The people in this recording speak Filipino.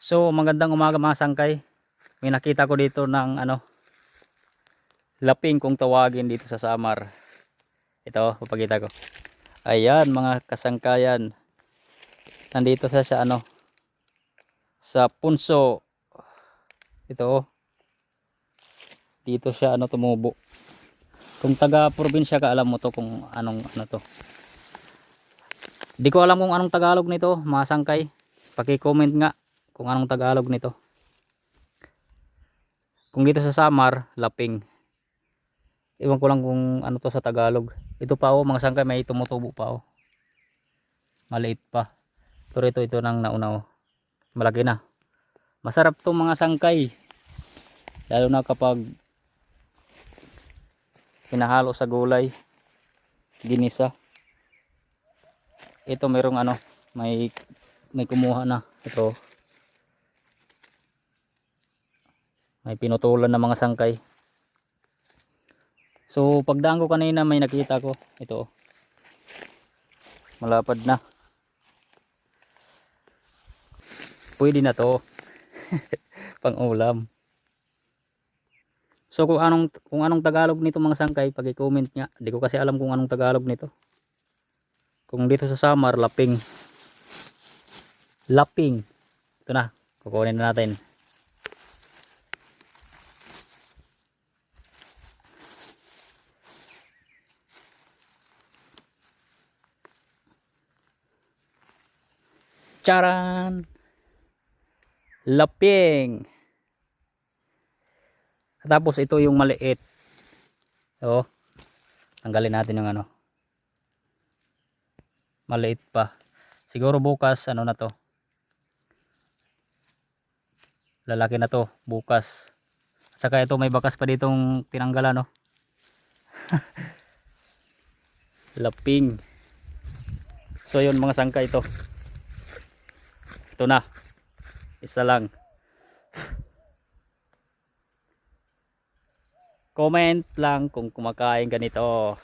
So magandang umaga mga sangkay. May nakita ko dito ng ano laping kung tawagin dito sa Samar. Ito, papakita ko. Ayan mga kasangkayan. Nandito sa sa ano sa punso. Ito oh. Dito siya ano tumubo. Kung taga probinsya ka alam mo to kung anong ano to. Di ko alam kung anong Tagalog nito, mga sangkay. Paki-comment nga kung anong Tagalog nito. Kung dito sa Samar, laping. Iwan ko lang kung ano to sa Tagalog. Ito pa oh, mga sangkay may tumutubo pa oh. Maliit pa. Pero ito ito nang nauna oh. Malaki na. Masarap to mga sangkay. Lalo na kapag pinahalo sa gulay. Ginisa. Ito merong ano, may may kumuha na. Ito. May pinutulan na mga sangkay. So pagdaan ko kanina may nakita ko. Ito. Malapad na. Pwede na to. Pang ulam. So kung anong kung anong Tagalog nito mga sangkay, pagi-comment nga. Hindi ko kasi alam kung anong Tagalog nito. Kung dito sa Samar, laping. Laping. Ito na. Kukunin na natin. Charan! Laping! Tapos ito yung maliit. So, tanggalin natin yung ano. Maliit pa. Siguro bukas ano na to. Lalaki na to bukas. At saka ito may bakas pa ditong tinanggalan no. Laping. So yun mga sangka ito. Ito na. Isa lang. Comment lang kung kumakain ganito.